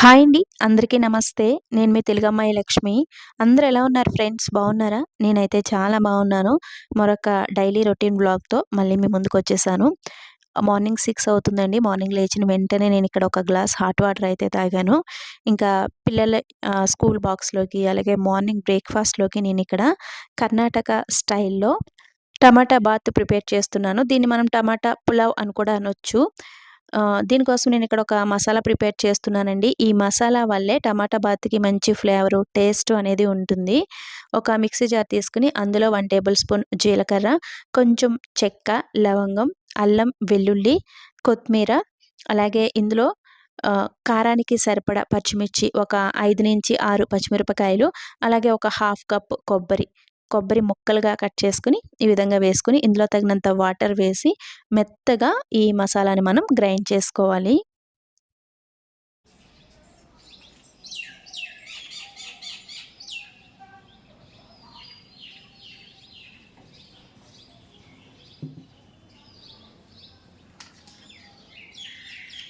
Hi అండి. అందరికీ నమస్తే. నేను మీ తెలుగమ్మాయి లక్ష్మి. అందరూ ఎలా ఉన్నారు ఫ్రెండ్స్? బాగున్నారా? నేనైతే చాలా బాగున్నాను. మరొక డైలీ రొటీన్ బ్లాగ్తో మళ్ళీ మీ ముందుకు వచ్చేసాను. మార్నింగ్ సిక్స్ అవుతుందండి. మార్నింగ్ లేచిన వెంటనే నేను ఇక్కడ ఒక గ్లాస్ హాట్ వాటర్ అయితే తాగాను. ఇంకా పిల్లల స్కూల్ బాక్స్లోకి అలాగే మార్నింగ్ బ్రేక్ఫాస్ట్లోకి నేను ఇక్కడ కర్ణాటక స్టైల్లో టమాటా బాత్ ప్రిపేర్ చేస్తున్నాను. దీన్ని మనం టమాటా పులావ్ అని కూడా అనొచ్చు. దీనికోసం నేను ఇక్కడ ఒక మసాలా ప్రిపేర్ చేస్తున్నానండి. ఈ మసాలా వల్లే టమాటా బాత్కి మంచి ఫ్లేవరు టేస్ట్ అనేది ఉంటుంది. ఒక మిక్సీ జార్ తీసుకుని అందులో వన్ టేబుల్ స్పూన్ జీలకర్ర కొంచెం చెక్క లవంగం అల్లం వెల్లుల్లి కొత్తిమీర అలాగే ఇందులో కారానికి సరిపడా పచ్చిమిర్చి ఒక ఐదు నుంచి ఆరు పచ్చిమిరపకాయలు అలాగే ఒక హాఫ్ కప్ కొబ్బరి కొబ్బరి ముక్కలుగా కట్ చేసుకుని ఈ విధంగా వేసుకుని ఇందులో తగినంత వాటర్ వేసి మెత్తగా ఈ మసాలాని మనం గ్రైండ్ చేసుకోవాలి.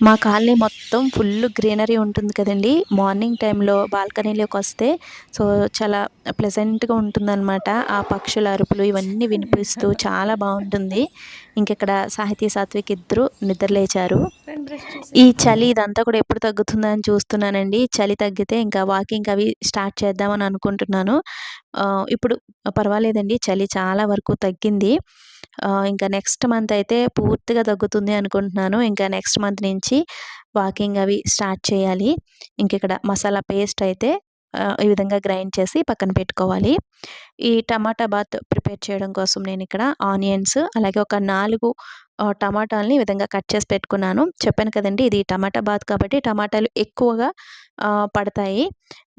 మా కాలనీ మొత్తం ఫుల్ గ్రీనరీ ఉంటుంది కదండి. మార్నింగ్ టైంలో బాల్కనీలోకి వస్తే సో చాలా ప్లెజెంట్గా ఉంటుందన్నమాట. ఆ పక్షుల అరుపులు ఇవన్నీ వినిపిస్తూ చాలా బాగుంటుంది. ఇంకెక్కడ సాహితీ సాత్విక్ ఇద్దరు నిద్రలేచారు ఈ చలి ఇదంతా కూడా ఎప్పుడు తగ్గుతుందని చూస్తున్నానండి. చలి తగ్గితే ఇంకా వాకింగ్ అవి స్టార్ట్ చేద్దామని అనుకుంటున్నాను. ఇప్పుడు పర్వాలేదండి. చలి చాలా వరకు తగ్గింది. ఇంకా నెక్స్ట్ మంత్ అయితే పూర్తిగా తగ్గుతుంది అనుకుంటున్నాను. ఇంకా నెక్స్ట్ మంత్ నుంచి వాకింగ్ అవి స్టార్ట్ చేయాలి. ఇంక ఇక్కడ మసాలా పేస్ట్ అయితే ఈ విధంగా గ్రైండ్ చేసి పక్కన పెట్టుకోవాలి. ఈ టమాటా బాత్ ప్రిపేర్ చేయడం కోసం నేను ఇక్కడ ఆనియన్స్ అలాగే ఒక నాలుగు టమాటాలని ఈ విధంగా కట్ చేసి పెట్టుకున్నాను. చెప్పాను కదండి ఇది టమాటా బాత్ కాబట్టి టమాటాలు ఎక్కువగా పడతాయి.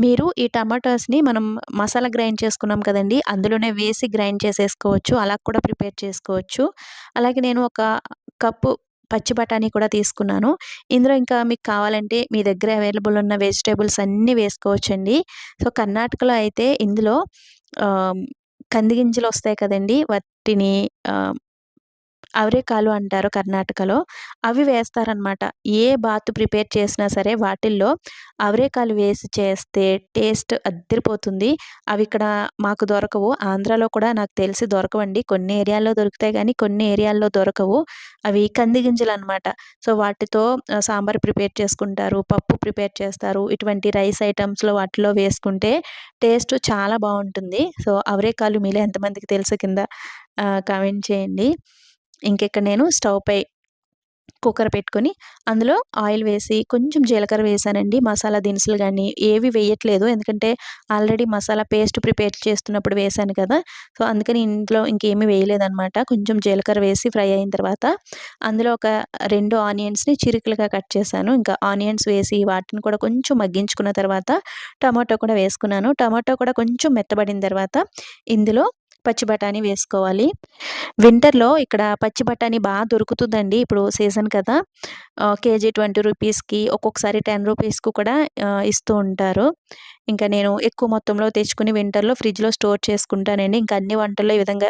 మీరు ఈ టమాటాస్ని మనం మసాలా గ్రైండ్ చేసుకున్నాం కదండి అందులోనే వేసి గ్రైండ్ చేసేసుకోవచ్చు అలా కూడా ప్రిపేర్ చేసుకోవచ్చు. అలాగే నేను ఒక కప్పు పచ్చి బఠానీ కూడా తీసుకున్నాను. ఇందులో ఇంకా మీకు కావాలంటే మీ దగ్గర అవైలబుల్ ఉన్న వెజిటేబుల్స్ అన్నీ వేసుకోవచ్చండి. సో కర్ణాటకలో అయితే ఇందులో కందిగింజలు వస్తాయి కదండి. వాటిని అవరేకాలు అంటారు కర్ణాటకలో. అవి వేస్తారనమాట. ఏ బాత్ ప్రిపేర్ చేసినా సరే వాటిల్లో అవరేకాలు వేసి చేస్తే టేస్ట్ అద్దరిపోతుంది. అవి ఇక్కడ మాకు దొరకవు. ఆంధ్రాలో కూడా నాకు తెలిసి దొరకవండి. కొన్ని ఏరియాల్లో దొరుకుతాయి కానీ కొన్ని ఏరియాల్లో దొరకవు. అవి కంది గింజలు అనమాట సో వాటితో సాంబార్ ప్రిపేర్ చేసుకుంటారు పప్పు ప్రిపేర్ చేస్తారు. ఇటువంటి రైస్ ఐటమ్స్లో వాటిలో వేసుకుంటే టేస్ట్ చాలా బాగుంటుంది. సో అవరేకాలు మీలో ఎంతమందికి తెలుసు కింద కామెంట్ చేయండి. ఇంకెక్కడ నేను స్టవ్ పై కుక్కర్ పెట్టుకొని అందులో ఆయిల్ వేసి కొంచెం జీలకర్ర వేసానండి మసాలా దినుసులు కానీ ఏవి వేయట్లేదు. ఎందుకంటే ఆల్రెడీ మసాలా పేస్ట్ ప్రిపేర్ చేస్తున్నప్పుడు వేసాను కదా సో అందుకని ఇంట్లో ఇంకేమీ వేయలేదనమాట కొంచెం జీలకర్ర వేసి ఫ్రై అయిన తర్వాత అందులో ఒక రెండు ఆనియన్స్ని చిరుకులుగా కట్ చేశాను. ఇంకా ఆనియన్స్ వేసి వాటిని కూడా కొంచెం మగ్గించుకున్న తర్వాత టమాటో కూడా వేసుకున్నాను. టమాటో కూడా కొంచెం మెత్తబడిన తర్వాత ఇందులో పచ్చి బఠానీ వేసుకోవాలి. వింటర్లో ఇక్కడ పచ్చి బఠానీ బాగా దొరుకుతుందండి ఇప్పుడు సీజన్ కదా. కేజీ ట్వంటీ రూపీస్కి ఒక్కొక్కసారి టెన్ రూపీస్కి కూడా ఇస్తూ ఉంటారు. ఇంకా నేను ఎక్కువ మొత్తంలో తెచ్చుకుని వింటర్లో ఫ్రిడ్జ్లో స్టోర్ చేసుకుంటానండి. ఇంకా అన్ని వంటల్లో ఈ విధంగా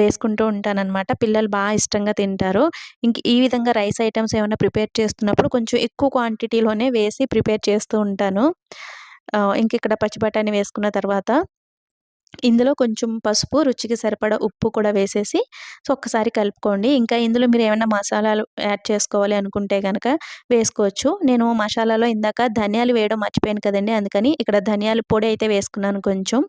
వేసుకుంటూ ఉంటానన్నమాట. పిల్లలు బాగా ఇష్టంగా తింటారు. ఇంక ఈ విధంగా రైస్ ఐటమ్స్ ఏమైనా ప్రిపేర్ చేస్తున్నప్పుడు కొంచెం ఎక్కువ క్వాంటిటీలోనే వేసి ప్రిపేర్ చేస్తూ ఉంటాను. ఇంక ఇక్కడ పచ్చి బఠానీ వేసుకున్న తర్వాత ఇందులో కొంచెం పసుపు రుచికి సరిపడా ఉప్పు కూడా వేసేసి సో ఒక్కసారి కలుపుకోండి. ఇంకా ఇందులో మీరు ఏమైనా మసాలాలు యాడ్ చేసుకోవాలి అనుకుంటే కనుక వేసుకోవచ్చు. నేను మసాలాలో ఇందాక ధనియాలు వేయడం మర్చిపోయాను కదండి. అందుకని ఇక్కడ ధనియాల పొడి అయితే వేసుకున్నాను కొంచెం.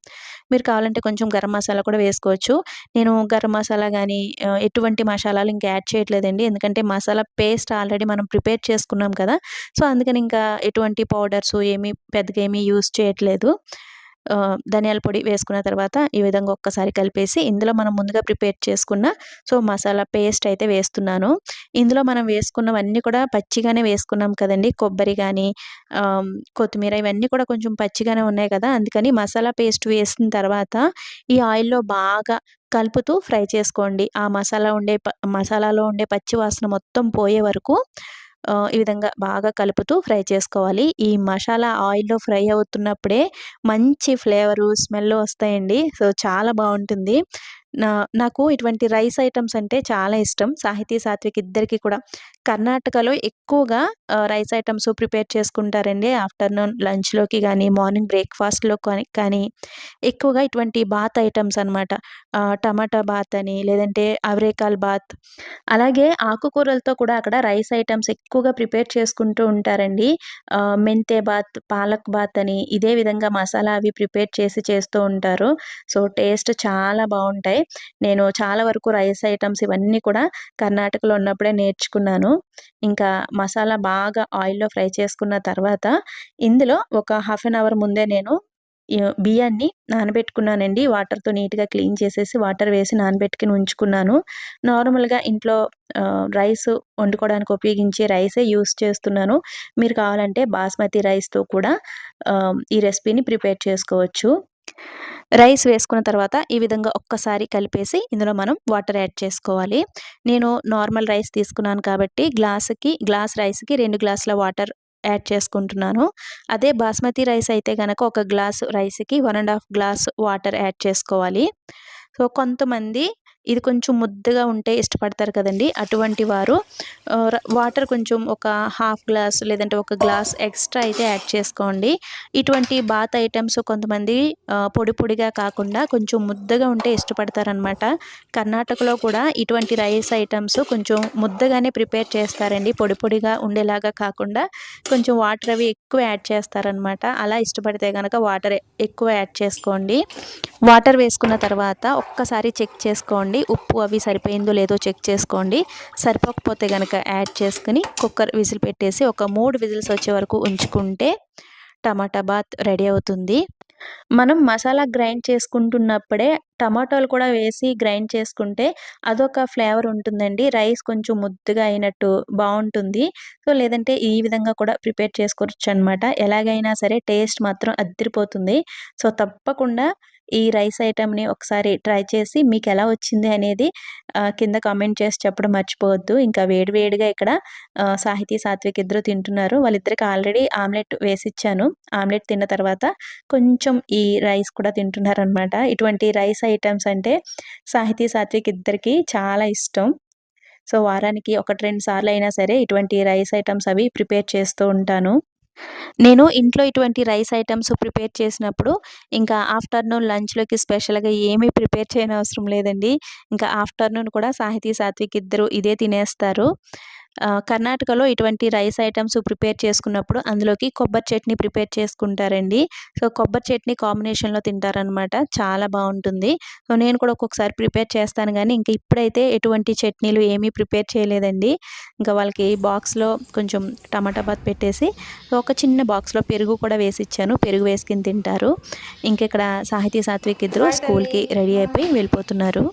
మీరు కావాలంటే కొంచెం గరం మసాలా కూడా వేసుకోవచ్చు. నేను గరం మసాలా కానీ ఎటువంటి మసాలాలు ఇంకా యాడ్ చేయట్లేదండి. ఎందుకంటే మసాలా పేస్ట్ ఆల్రెడీ మనం ప్రిపేర్ చేసుకున్నాం కదా. సో అందుకని ఇంకా ఎటువంటి పౌడర్స్ ఏమీ పెద్దగా ఏమీ యూస్ చేయట్లేదు. ధనియాల పొడి వేసుకున్న తర్వాత ఈ విధంగా ఒక్కసారి కలిపేసి ఇందులో మనం ముందుగా ప్రిపేర్ చేసుకున్న సో మసాలా పేస్ట్ అయితే వేస్తున్నాను. ఇందులో మనం వేసుకున్నవన్నీ కూడా పచ్చిగానే వేసుకున్నాం కదండి. కొబ్బరి కానీ కొత్తిమీర ఇవన్నీ కూడా కొంచెం పచ్చిగానే ఉన్నాయి కదా! అందుకని మసాలా పేస్ట్ వేసిన తర్వాత ఈ ఆయిల్లో బాగా కలుపుతూ ఫ్రై చేసుకోండి. ఆ మసాలా ఉండే మసాలాలో ఉండే పచ్చి వాసన మొత్తం పోయే వరకు ఈ విధంగా బాగా కలుపుతూ ఫ్రై చేసుకోవాలి. ఈ మసాలా ఆయిల్లో ఫ్రై అవుతున్నప్పుడే మంచి ఫ్లేవరు స్మెల్ వస్తాయండి. సో చాలా బాగుంటుంది. నా నాకు ఇటువంటి రైస్ ఐటమ్స్ అంటే చాలా ఇష్టం. సాహితీ సాత్విక్ ఇద్దరికి కూడా కర్ణాటకలో ఎక్కువగా రైస్ ఐటమ్స్ ప్రిపేర్ చేసుకుంటారండి. ఆఫ్టర్‌నూన్ లంచ్‌లోకి కానీ మార్నింగ్ బ్రేక్‌ఫాస్ట్‌లో కానీ కానీ ఎక్కువగా ఇటువంటి బాత్ ఐటమ్స్ అనమాట. టమాటా బాత్ అని, లేదంటే అవరేకాల్ బాత్. అలాగే ఆకుకూరలతో కూడా అక్కడ రైస్ ఐటమ్స్ ఎక్కువగా ప్రిపేర్ చేసుకుంటూ ఉంటారండి. మెంతే బాత్, పాలక్ బాత్ అని ఇదే విధంగా మసాలా అవి ప్రిపేర్ చేసి చేస్తూ ఉంటారు. సో, టేస్ట్ చాలా బాగుంటాయి నేను చాలా వరకు రైస్ ఐటమ్స్ ఇవన్నీ కూడా కర్ణాటకలో ఉన్నప్పుడే నేర్చుకున్నాను. ఇంకా మసాలా బాగా ఆయిల్‌లో ఫ్రై చేసుకున్న తర్వాత ఇందులో ఒక హాఫ్ అన్ అవర్ ముందే నేను బియ్యాన్ని నానబెట్టుకున్నానండి. వాటర్‌తో నీట్‌గా క్లీన్ చేసేసి వాటర్ వేసి నానబెట్టుకుని ఉంచుకున్నాను. నార్మల్‌గా ఇంట్లో రైస్ వండుకోవడానికి ఉపయోగించే రైసే యూస్ చేస్తున్నాను. మీరు కావాలంటే బాస్మతి రైస్‌తో కూడా ఈ రెసిపీని ప్రిపేర్ చేసుకోవచ్చు. రైస్ వేసుకున్న తర్వాత ఈ విధంగా ఒక్కసారి కలిపేసి ఇందులో మనం వాటర్ యాడ్ చేసుకోవాలి. నేను నార్మల్ రైస్ తీసుకున్నాను కాబట్టి గ్లాస్‌కి గ్లాస్ రైస్‌కి రెండు గ్లాసుల వాటర్ యాడ్ చేసుకుంటున్నాను. అదే బాస్మతి రైస్ అయితే కనుక ఒక గ్లాస్ రైస్‌కి one and half glass water add చేసుకోవాలి. సో, కొంతమంది ఇది కొంచెం ముద్దగా ఉంటే ఇష్టపడతారు కదండీ! అటువంటి వారు వాటర్ కొంచెం ఒక హాఫ్ గ్లాస్ లేదంటే ఒక గ్లాస్ ఎక్స్‌ట్రా అయితే యాడ్ చేసుకోండి. ఇటువంటి బాత్ ఐటమ్స్ కొంతమంది పొడి పొడిగా కాకుండా కొంచెం ముద్దగా ఉంటే ఇష్టపడతారనమాట. కర్ణాటకలో కూడా ఇటువంటి రైస్ ఐటమ్స్ కొంచెం ముద్దగానే ప్రిపేర్ చేస్తారండి. పొడి పొడిగా ఉండేలాగా కాకుండా కొంచెం వాటర్ అవి ఎక్కువ యాడ్ చేస్తారనమాట. అలా ఇష్టపడితే కనుక వాటర్ ఎక్కువ యాడ్ చేసుకోండి. వాటర్ వేసుకున్న తర్వాత ఒక్కసారి చెక్ చేసుకోండి. ఉప్పు అవి సరిపోయిందో లేదో చెక్ చేసుకోండి. సరిపోకపోతే కనుక యాడ్ చేసుకొని కుక్కర్ విజిల్ పెట్టేసి ఒక మూడు విజిల్స్ వచ్చే వరకు ఉంచుకుంటే టమాటా బాత్ రెడీ అవుతుంది. మనం మసాలా గ్రైండ్ చేసుకుంటున్నప్పుడే టమాటాలు కూడా వేసి గ్రైండ్ చేసుకుంటే అదొక ఫ్లేవర్ ఉంటుందండి. రైస్ కొంచెం ముద్దుగా అయినట్టు బాగుంటుంది సో, లేదంటే ఈ విధంగా కూడా ప్రిపేర్ చేసుకోవచ్చు అనమాట ఎలాగైనా సరే టేస్ట్ మాత్రం అద్దరిపోతుంది సో, తప్పకుండా ఈ రైస్ ఐటెమ్‌ని ఒకసారి ట్రై చేసి మీకు ఎలా వచ్చింది అనేది కింద కామెంట్ చేసి చెప్పడం మర్చిపోవద్దు. ఇంకా వేడివేడిగా ఇక్కడ ఆహ్, సాహితీ, సాత్విక్ ఇద్దరు తింటున్నారు. వాళ్ళిద్దరికి ఆల్రెడీ ఆమ్లెట్ వేసిచ్చాను. ఆమ్లెట్ తిన్న తర్వాత కొంచెం ఈ రైస్ కూడా తింటున్నారనమాట. ఇటువంటి రైస్ ఐటమ్స్ అంటే సాహితీ, సాత్విక్ ఇద్దరికి చాలా ఇష్టం. సో, వారానికి ఒకటి రెండు సార్లు అయినా సరే ఇటువంటి రైస్ ఐటమ్స్ అవి ప్రిపేర్ చేస్తూ ఉంటాను. నేను ఇంట్లో ఇటువంటి రైస్ ఐటమ్స్ ప్రిపేర్ చేసినప్పుడు ఇంకా ఆఫ్టర్‌నూన్ లంచ్‌లోకి స్పెషల్‌గా ఏమీ ప్రిపేర్ చేయనవసరం లేదండి. ఇంకా ఆఫ్టర్‌నూన్ కూడా సాహితీ, సాత్విక్ ఇద్దరు ఇదే తినేస్తారు. కర్ణాటకలో ఇటువంటి రైస్ ఐటెమ్స్ ప్రిపేర్ చేసుకున్నప్పుడు అందులోకి కొబ్బరి చట్నీ ప్రిపేర్ చేసుకుంటారండి. సో, కొబ్బరి చట్నీ కాంబినేషన్‌లో తింటారనమాట. చాలా బావుంటుంది. సో, నేను కూడా ఒక్కొక్కసారి ప్రిపేర్ చేస్తాను గానీ, ఇంక ఇప్పుడైతే ఎటువంటి చట్నీలు ఏమీ ప్రిపేర్ చేయలేదండి. ఇంకా వాళ్ళకి బాక్స్‌లో కొంచెం టమాటా బాత్ పెట్టేసి ఒక చిన్న బాక్స్‌లో పెరుగు కూడా వేసిచ్చాను. పెరుగు వేసుకొని తింటారు. ఇంకిక్కడ సాహితీ, సాత్విక్ ఇద్దరు స్కూల్‌కి రెడీ అయిపోయి వెళ్ళిపోతున్నారు.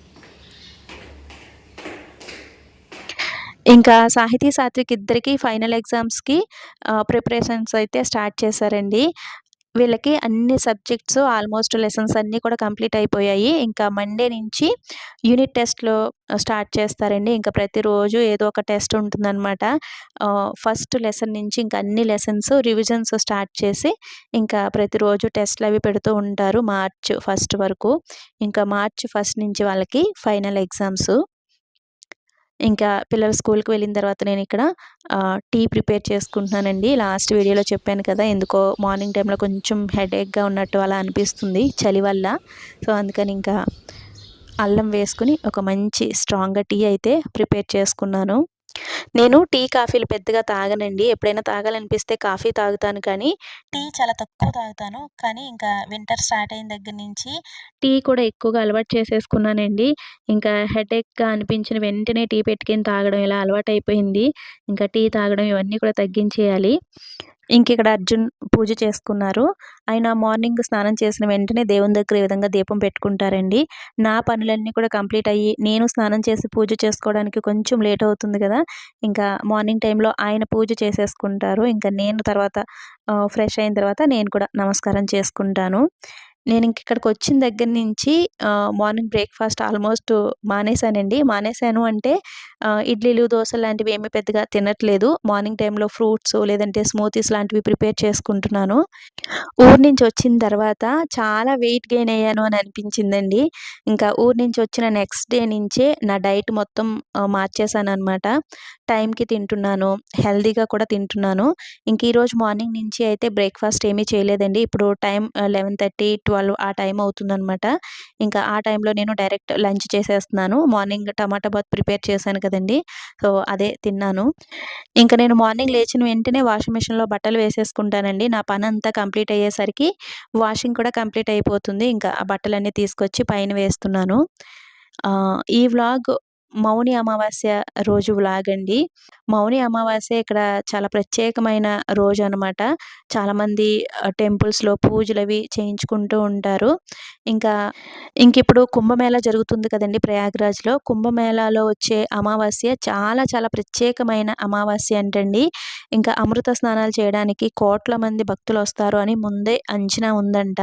ఇంకా సాహితీ, సాత్విక్ ఇద్దరికీ ఫైనల్ ఎగ్జామ్స్‌కి ప్రిపరేషన్స్ అయితే స్టార్ట్ చేశారండి. వీళ్ళకి అన్ని సబ్జెక్ట్స్ ఆల్మోస్ట్ లెసన్స్ అన్నీ కూడా కంప్లీట్ అయిపోయాయి. ఇంకా మండే నుంచి యూనిట్ టెస్ట్‌లు స్టార్ట్ చేస్తారండి. ఇంకా ప్రతిరోజు ఏదో ఒక టెస్ట్ ఉంటుందనమాట. ఫస్ట్ లెసన్ నుంచి ఇంకా అన్ని లెసన్స్ రివిజన్స్ స్టార్ట్ చేసి ఇంకా ప్రతిరోజు టెస్ట్లు అవి పెడుతూ ఉంటారు. మార్చ్ ఫస్ట్ వరకు. ఇంకా మార్చ్ ఫస్ట్ నుంచి వాళ్ళకి ఫైనల్ ఎగ్జామ్స్. ఇంకా పిల్లలు స్కూల్‌కి వెళ్ళిన తర్వాత నేను ఇక్కడ టీ ప్రిపేర్ చేసుకుంటున్నానండి. లాస్ట్ వీడియోలో చెప్పాను కదా! ఎందుకో మార్నింగ్ టైంలో కొంచెం హెడేక్‌గా ఉన్నట్టు అలా అనిపిస్తుంది చలి వల్ల. సో, అందుకని ఇంకా అల్లం వేసుకుని ఒక మంచి స్ట్రాంగ్‌గా టీ అయితే ప్రిపేర్ చేసుకున్నాను. నేను టీ, కాఫీలు పెద్దగా తాగనండి. ఎప్పుడైనా తాగాలనిపిస్తే కాఫీ తాగుతాను కానీ, టీ చాలా తక్కువ తాగుతాను. కానీ ఇంకా వింటర్ స్టార్ట్ అయిన దగ్గర నుంచి టీ కూడా ఎక్కువగా అలవాటు చేసేసుకున్నానండి. ఇంకా హెడేక్‌గా అనిపించిన వెంటనే టీ పెట్టుకుని తాగడం ఇలా అలవాటు అయిపోయింది ఇంకా టీ తాగడం ఇవన్నీ కూడా తగ్గించేయాలి. ఇంకిక్కడ అర్జున్ పూజ చేసుకున్నారు. ఆయన మార్నింగ్ స్నానం చేసిన వెంటనే దేవుని దగ్గర ఈ విధంగా దీపం పెట్టుకుంటారండి. నా పనులన్నీ కూడా కంప్లీట్ అయ్యి నేను స్నానం చేసి పూజ చేసుకోవడానికి కొంచెం లేట్ అవుతుంది కదా! ఇంకా మార్నింగ్ టైంలో ఆయన పూజ చేసేసుకుంటారు. ఇంకా నేను తర్వాత ఫ్రెష్ అయిన తర్వాత నేను కూడా నమస్కారం చేసుకుంటాను. నేను ఇంక ఇక్కడికొచ్చిన దగ్గర నుంచి మార్నింగ్ బ్రేక్‌ఫాస్ట్ ఆల్మోస్ట్ మానేశానండి. మానేశాను అంటే ఇడ్లీలు, దోశలు లాంటివి ఏమి పెద్దగా తినట్లేదు. మార్నింగ్ టైంలో ఫ్రూట్స్ లేదంటే స్మూతీస్ లాంటివి ప్రిపేర్ చేసుకుంటున్నాను. ఊరు నుంచి వచ్చిన తర్వాత చాలా వెయిట్ గెయిన్ అయ్యాను అని అనిపించిందండి. ఇంకా ఊరు నుంచి వచ్చిన నెక్స్ట్ డే నుంచే నా డైట్ మొత్తం మార్చేశాను అనమాట టైంకి తింటున్నాను హెల్తీగా కూడా తింటున్నాను. ఇంక ఈరోజు మార్నింగ్ నుంచి అయితే బ్రేక్ఫాస్ట్ ఏమీ చేయలేదండి. ఇప్పుడు టైం లెవెన్ థర్టీ ట్వెల్వ్ ఆ టైం అవుతుందనమాట ఇంకా ఆ టైంలో నేను డైరెక్ట్ లంచ్ చేసేస్తున్నాను. మార్నింగ్ టమాటా బాత్ ప్రిపేర్ చేశాను కదండి సో అదే తిన్నాను. ఇంకా నేను మార్నింగ్ లేచిన వెంటనే వాషింగ్ మిషన్లో బట్టలు వేసేసుకుంటానండి. నా పని అంతా కంప్లీట్ అయ్యేసరికి వాషింగ్ కూడా కంప్లీట్ అయిపోతుంది. ఇంకా ఆ బట్టలన్నీ తీసుకొచ్చి పైన వేస్తున్నాను. ఈ వ్లాగ్ మౌని అమావాస్య రోజు లాగండి. మౌని అమావాస్య ఇక్కడ చాలా ప్రత్యేకమైన రోజు అనమాట చాలామంది టెంపుల్స్లో పూజలు అవి చేయించుకుంటూ ఉంటారు. ఇంకా ఇంక ఇప్పుడు కుంభమేళా జరుగుతుంది కదండి ప్రయాగ్రాజ్లో కుంభమేళాలో వచ్చే అమావాస్య చాలా చాలా ప్రత్యేకమైన అమావాస్య అంటండి. ఇంకా అమృత స్నానాలు చేయడానికి కోట్ల మంది భక్తులు వస్తారు అని ముందే అంచనా ఉందంట.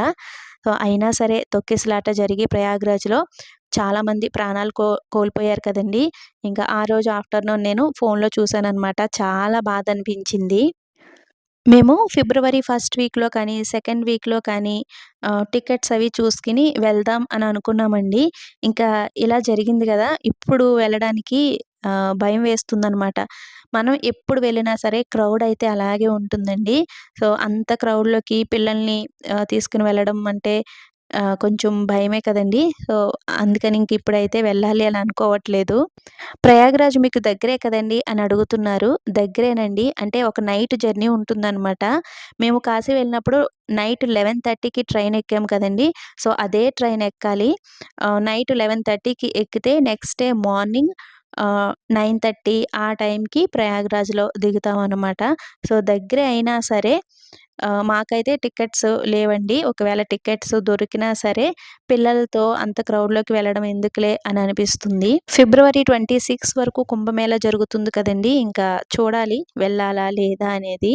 సో అయినా సరే తొక్కిసలాట జరిగి ప్రయాగ్రాజ్లో చాలామంది ప్రాణాలు కో కోల్పోయారు కదండి. ఇంకా ఆ రోజు ఆఫ్టర్నూన్ నేను ఫోన్లో చూశాను అనమాట చాలా బాధ అనిపించింది మేము ఫిబ్రవరి ఫస్ట్ వీక్లో కానీ సెకండ్ వీక్లో కానీ టికెట్స్ అవి చూసుకుని వెళ్దాం అని అనుకున్నామండి. ఇంకా ఇలా జరిగింది కదా ఇప్పుడు వెళ్ళడానికి భయం వేస్తుందనమాట మనం ఎప్పుడు వెళ్ళినా సరే క్రౌడ్ అయితే అలాగే ఉంటుందండి. సో అంత క్రౌడ్లోకి పిల్లల్ని తీసుకుని వెళ్ళడం అంటే కొంచెం భయమే కదండి. సో అందుకని ఇంక ఇప్పుడైతే వెళ్ళాలి అని అనుకోవట్లేదు. ప్రయాగరాజ్ మీకు దగ్గరే కదండి అని అడుగుతున్నారు. దగ్గరేనండి. అంటే ఒక నైట్ జర్నీ ఉంటుందన్నమాట. మేము కాశీ వెళ్ళినప్పుడు నైట్ లెవెన్ థర్టీకి ట్రైన్ ఎక్కాము కదండి. సో అదే ట్రైన్ ఎక్కాలి. నైట్ లెవెన్ థర్టీకి ఎక్కితే next day morning nine thirty ఆ టైంకి ప్రయాగ్రాజ్లో దిగుతాం అనమాట సో దగ్గరే అయినా సరే మాకైతే టికెట్స్ లేవండి. ఒకవేళ టికెట్స్ దొరికినా సరే పిల్లలతో అంత క్రౌడ్లోకి వెళ్ళడం ఎందుకులే అని అనిపిస్తుంది. ఫిబ్రవరి ట్వంటీ సిక్స్ వరకు కుంభమేళ జరుగుతుంది కదండి. ఇంకా చూడాలి వెళ్ళాలా లేదా అనేది.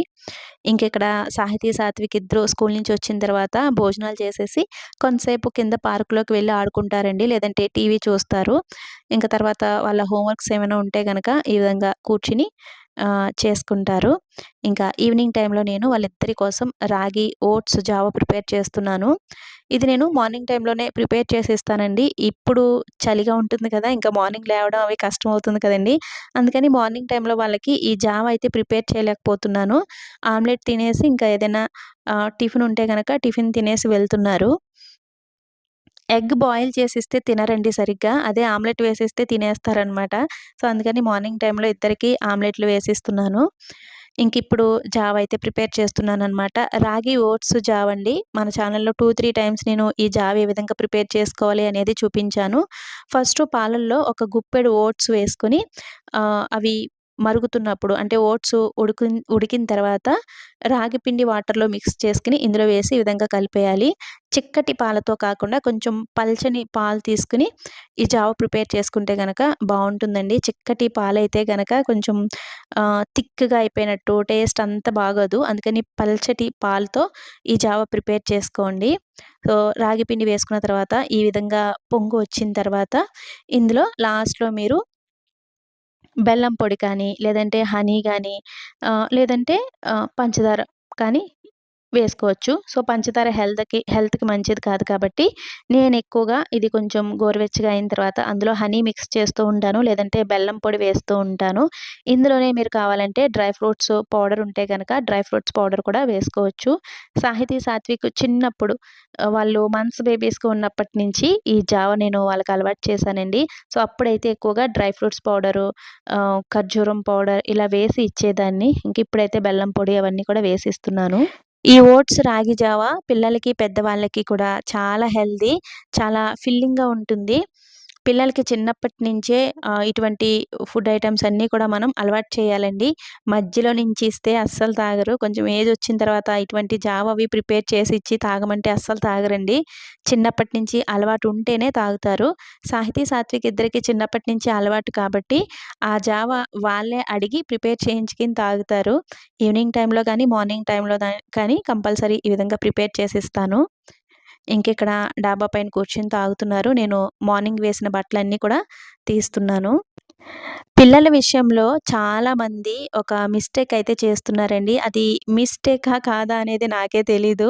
ఇంకెక్కడ సాహితీ సాత్విక్ ఇద్దరు స్కూల్ నుంచి వచ్చిన తర్వాత భోజనాలు చేసేసి కొంతసేపు కింద పార్కులోకి వెళ్ళి ఆడుకుంటారండి. లేదంటే టీవీ చూస్తారు. ఇంకా తర్వాత వాళ్ళ హోంవర్క్స్ ఏమైనా ఉంటే కనుక ఈ విధంగా కూర్చుని చేసుకుంటారు. ఇంకా ఈవినింగ్ టైంలో నేను వాళ్ళిద్దరి కోసం రాగి ఓట్స్ జావ ప్రిపేర్ చేస్తున్నాను. ఇది నేను మార్నింగ్ టైంలోనే ప్రిపేర్ చేసి ఇస్తానండి ఇప్పుడు చలిగా ఉంటుంది కదా ఇంకా మార్నింగ్ లేవడం అవి కష్టం అవుతుంది కదండి. అందుకని మార్నింగ్ టైంలో వాళ్ళకి ఈ జావ అయితే ప్రిపేర్ చేయలేకపోతున్నాను. ఆమ్లెట్ తినేసి ఇంకా ఏదైనా టిఫిన్ ఉంటే కనుక టిఫిన్ తినేసి వెళ్తున్నారు. ఎగ్ బాయిల్ చేసిస్తే తినరండి సరిగ్గా. అదే ఆమ్లెట్ వేసిస్తే తినేస్తారనమాట. సో అందుకని మార్నింగ్ టైంలో ఇద్దరికి ఆమ్లెట్లు వేసిస్తున్నాను. ఇంక ఇప్పుడు జావ అయితే ప్రిపేర్ చేస్తున్నాను అనమాట రాగి ఓట్స్ జావ్ అండి. మన ఛానల్లో టూ త్రీ టైమ్స్ నేను ఈ జావ్ ఏ విధంగా ప్రిపేర్ చేసుకోవాలి అనేది చూపించాను. ఫస్ట్ పాలల్లో ఒక గుప్పెడు ఓట్స్ వేసుకొని అవి మరుగుతున్నప్పుడు అంటే ఓట్స్ ఉడికి ఉడికిన తర్వాత రాగి పిండి వాటర్లో మిక్స్ చేసుకుని ఇందులో వేసి ఈ విధంగా కలిపేయాలి. చిక్కటి పాలతో కాకుండా కొంచెం పల్చని పాలు తీసుకుని ఈ జావ ప్రిపేర్ చేసుకుంటే కనుక బాగుంటుందండి. చిక్కటి పాలైతే కనుక కొంచెం థిక్గా అయిపోయినట్టు టేస్ట్ అంత బాగోదు. అందుకని పల్చటి పాలతో ఈ జావ ప్రిపేర్ చేసుకోండి. సో రాగి పిండి వేసుకున్న తర్వాత ఈ విధంగా పొంగు వచ్చిన తర్వాత ఇందులో లాస్ట్లో మీరు బెల్లం పొడి కానీ లేదంటే హనీ కానీ లేదంటే పంచదార కానీ వేసుకోవచ్చు. సో పంచదార హెల్త్కి హెల్త్కి మంచిది కాదు కాబట్టి నేను ఎక్కువగా ఇది కొంచెం గోరువెచ్చగా అయిన తర్వాత అందులో హనీ మిక్స్ చేస్తూ ఉంటాను. లేదంటే బెల్లం పొడి వేస్తూ ఉంటాను. ఇందులోనే మీరు కావాలంటే డ్రై ఫ్రూట్స్ పౌడర్ ఉంటే కనుక డ్రై ఫ్రూట్స్ పౌడర్ కూడా వేసుకోవచ్చు. సాహితీ సాత్విక్ చిన్నప్పుడు వాళ్ళు మంత్స్ బేబీస్గా ఉన్నప్పటి నుంచి ఈ జావ నేను వాళ్ళకి అలవాటు చేశానండి. సో అప్పుడైతే ఎక్కువగా డ్రై ఫ్రూట్స్ పౌడరు ఖర్జూరం పౌడర్ ఇలా వేసి ఇచ్చేదాన్ని. ఇంక ఇప్పుడైతే బెల్లం పొడి అవన్నీ కూడా వేసి ఇస్తున్నాను ఈ ఓట్స్ రాగి జావ పిల్లలకి పెద్దవాళ్ళకి కూడా చాలా హెల్దీ చాలా ఫిల్లింగ్గా ఉంటుంది. పిల్లలకి చిన్నప్పటి నుంచే ఇటువంటి ఫుడ్ ఐటమ్స్ అన్నీ కూడా మనం అలవాటు చేయాలండి. మధ్యలో నుంచి ఇస్తే అస్సలు తాగరు. కొంచెం ఏజ్ వచ్చిన తర్వాత ఇటువంటి జావ అవి ప్రిపేర్ చేసి ఇచ్చి తాగమంటే అస్సలు తాగరండి. చిన్నప్పటి నుంచి అలవాటు ఉంటేనే తాగుతారు. సాహితీ సాత్విక్ ఇద్దరికి చిన్నప్పటి నుంచి అలవాటు కాబట్టి ఆ జావ వాళ్ళే అడిగి ప్రిపేర్ చేయించుకుని తాగుతారు. ఈవినింగ్ టైంలో కానీ మార్నింగ్ టైంలో కానీ కంపల్సరీ ఈ విధంగా ప్రిపేర్ చేసి ఇస్తాను. ఇంకెక్కడ డాబా పైన కూర్చొని తాగుతున్నారు. నేను మార్నింగ్ వేసిన బట్టలన్నీ కూడా తీస్తున్నాను. పిల్లల విషయంలో చాలామంది ఒక మిస్టేక్ అయితే చేస్తున్నారండి. అది మిస్టేకా కాదా అనేది నాకే తెలీదు.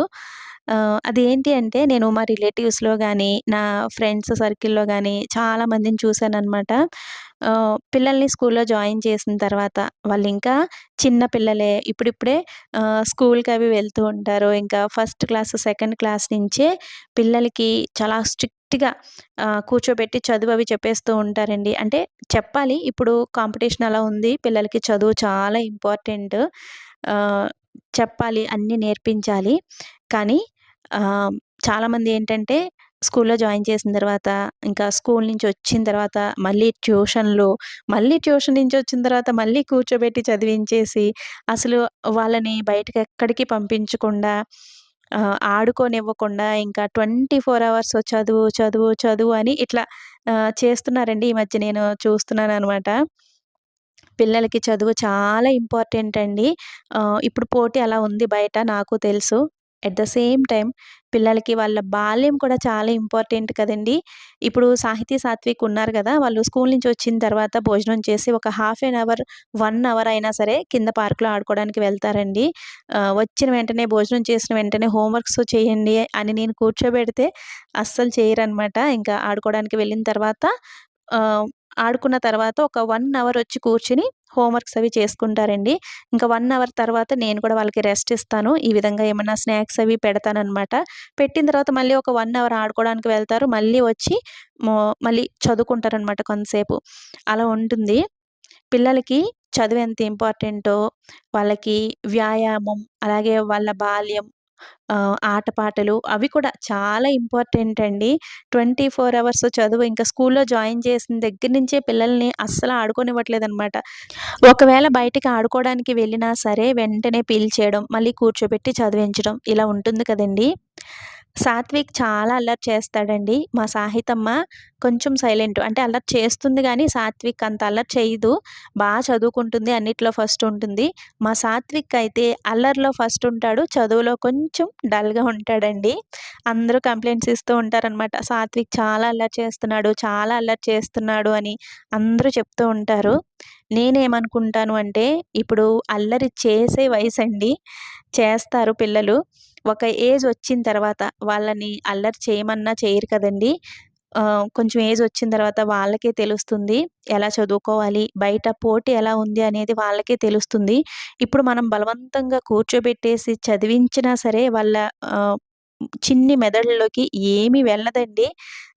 అదేంటి అంటే నేను మా రిలేటివ్స్‌లో కానీ నా ఫ్రెండ్స్ సర్కిల్‌లో కానీ చాలా మందిని చూసాననమాట. పిల్లల్ని స్కూల్‌లో జాయిన్ చేసిన తర్వాత వాళ్ళు ఇంకా చిన్న పిల్లలే. ఇప్పుడిప్పుడే స్కూల్కి అవి వెళ్తూ ఉంటారు. ఇంకా ఫస్ట్ క్లాస్, సెకండ్ క్లాస్ నుంచే పిల్లలకి చాలా స్ట్రిక్ట్‌గా కూర్చోబెట్టి చదువు అవి చెప్పేస్తూ ఉంటారండి. అంటే చెప్పాలి. ఇప్పుడు కాంపిటీషన్ అలా ఉంది. పిల్లలకి చదువు చాలా ఇంపార్టెంట్. చెప్పాలి, అన్నీ నేర్పించాలి. కానీ చాలామంది ఏంటంటే స్కూల్‌లో జాయిన్ చేసిన తర్వాత, ఇంకా స్కూల్ నుంచి వచ్చిన తర్వాత మళ్ళీ ట్యూషన్‌లు, మళ్ళీ ట్యూషన్ నుంచి వచ్చిన తర్వాత మళ్ళీ కూర్చోబెట్టి చదివించేసి, అసలు వాళ్ళని బయటకు ఎక్కడికి పంపించకుండా ఆడుకోనివ్వకుండా ఇంకా 24 అవర్స్ చదువు, చదువు, చదువు అని ఇట్లా చేస్తున్నారండి. ఈ మధ్య నేను చూస్తున్నాను అనమాట పిల్లలకి చదువు చాలా ఇంపార్టెంట్ అండి. ఇప్పుడు పోటీ అలా ఉంది బయట నాకు తెలుసు. ఎట్ ద సేమ్ టైం పిల్లలకి వాళ్ళ బాల్యం కూడా చాలా ఇంపార్టెంట్ కదండీ! ఇప్పుడు సాహితీ, సాత్విక్ ఉన్నారు కదా వాళ్ళు స్కూల్ నుంచి వచ్చిన తర్వాత భోజనం చేసి ఒక half an hour, one hour అయినా సరే కింద పార్క్‌లో ఆడుకోవడానికి వెళ్తారండి. వచ్చిన వెంటనే భోజనం చేసిన వెంటనే హోంవర్క్స్ చేయండి అని నేను కూర్చోబెడితే అస్సలు చేయరనమాట. ఇంకా ఆడుకోవడానికి వెళ్ళిన తర్వాత ఆడుకున్న తర్వాత ఒక వన్ అవర్ వచ్చి కూర్చుని హోంవర్క్స్ అవి చేసుకుంటారండి. ఇంకా వన్ అవర్ తర్వాత నేను కూడా వాళ్ళకి రెస్ట్ ఇస్తాను. ఈ విధంగా ఏమన్నా స్నాక్స్ అవి పెడతాననమాట. పెట్టిన తర్వాత మళ్ళీ ఒక వన్ అవర్ ఆడుకోవడానికి వెళ్తారు. మళ్ళీ వచ్చి మళ్ళీ చదువుకుంటారనమాట కొంతసేపు. అలా ఉంటుంది. పిల్లలకి చదువు ఎంత ఇంపార్టెంటో, వాళ్ళకి వ్యాయామం, అలాగే వాళ్ళ బాల్యం, ఆటపాటలు అవి కూడా చాలా ఇంపార్టెంట్ అండి. 24 అవర్స్ చదువు ఇంకా స్కూల్‌లో జాయిన్ చేసిన దగ్గర నుంచే పిల్లల్ని అస్సలు ఆడుకోనివ్వట్లేదు అనమాట ఒకవేళ బయటికి ఆడుకోవడానికి వెళ్ళినా సరే వెంటనే పీల్చేయడం మళ్ళీ కూర్చోబెట్టి చదివించడం ఇలా ఉంటుంది కదండీ! సాత్విక్ చాలా అల్లరి చేస్తాడండి. మా సాహితమ్మ కొంచెం సైలెంట్. అంటే అల్లరి చేస్తుంది కానీ సాత్విక్ అంత అల్లరి చేయదు. బాగా చదువుకుంటుంది. అన్నిట్లో ఫస్ట్ ఉంటుంది. మా సాత్విక్ అయితే అల్లరిలో ఫస్ట్ ఉంటాడు. చదువులో కొంచెం డల్‌గా ఉంటాడండి. అందరూ కంప్లైంట్స్ ఇస్తూ ఉంటారనమాట. సాత్విక్ చాలా అల్లరి చేస్తున్నాడు, చాలా అల్లరి చేస్తున్నాడు అని అందరూ చెప్తూ ఉంటారు. నేనేమనుకుంటాను అంటే, ఇప్పుడు అల్లరి చేసే వయసు అండి చేస్తారు పిల్లలు. ఒక ఏజ్ వచ్చిన తర్వాత వాళ్ళని అల్లరి చేయమన్నా చేయరు కదండీ! కొంచెం ఏజ్ వచ్చిన తర్వాత వాళ్ళకే తెలుస్తుంది. ఎలా చదువుకోవాలి, బయట పోటీ ఎలా ఉంది అనేది వాళ్ళకే తెలుస్తుంది. ఇప్పుడు మనం బలవంతంగా కూర్చోబెట్టేసి చదివించినా సరే వాళ్ళ చిన్ని మెదడుల్లోకి ఏమి వెళ్ళదండి.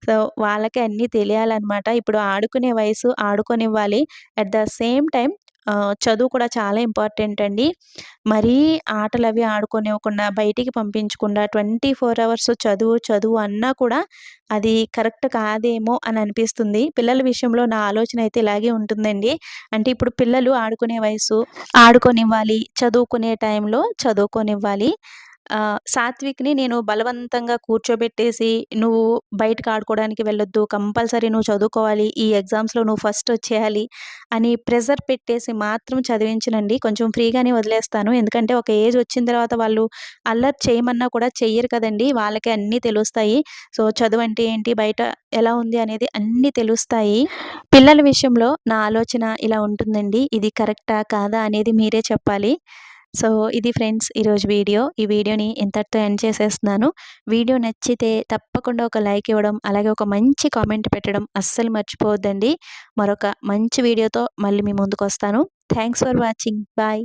సో, వాళ్ళకి అన్నీ తెలియాలన్నమాట ఇప్పుడు ఆడుకునే వయసు ఆడుకొనివ్వాలి అట్ ద సేమ్ టైం చదువు కూడా చాలా ఇంపార్టెంట్ అండి. మరీ ఆటలు అవి ఆడుకోనివ్వకుండా, బయటికి పంపించకుండా 24 అవర్స్ చదువు, చదువు అన్నా కూడా అది కరెక్ట్ కాదేమో అని అనిపిస్తుంది. పిల్లల విషయంలో నా ఆలోచన అయితే ఇలాగే ఉంటుందండి. అంటే ఇప్పుడు పిల్లలు ఆడుకునే వయసు ఆడుకొనివ్వాలి చదువుకునే టైంలో చదువుకొనివ్వాలి సాత్విక్‌ని నేను బలవంతంగా కూర్చోబెట్టేసి, "నువ్వు బయటకి ఆడుకోవడానికి వెళ్ళొద్దు. కంపల్సరీ నువ్వు చదువుకోవాలి. ఈ ఎగ్జామ్స్‌లో నువ్వు ఫస్ట్ వచ్చేయాలి" అని ప్రెజర్ పెట్టేసి మాత్రం చదివించనండి. కొంచెం ఫ్రీగానే వదిలేస్తాను. ఎందుకంటే ఒక ఏజ్ వచ్చిన తర్వాత వాళ్ళు అల్లరి చేయమన్నా కూడా చెయ్యరు కదండీ! వాళ్ళకే అన్నీ తెలుస్తాయి. సో, చదువంటే ఏంటి, బయట ఎలా ఉంది అనేది అన్నీ తెలుస్తాయి. పిల్లల విషయంలో నా ఆలోచన ఇలా ఉంటుందండి. ఇది కరెక్టా? కాదా? అనేది మీరే చెప్పాలి. సో, ఇది ఫ్రెండ్స్ ఈరోజు వీడియో. ఈ వీడియోని ఇంతటితో ఎండ్ చేసేస్తున్నాను. వీడియో నచ్చితే తప్పకుండా ఒక లైక్ ఇవ్వడం, అలాగే ఒక మంచి కామెంట్ పెట్టడం అస్సలు మర్చిపోవద్దండి. మరొక మంచి వీడియోతో మళ్ళీ మీ ముందుకొస్తాను. Thanks for watching. బాయ్.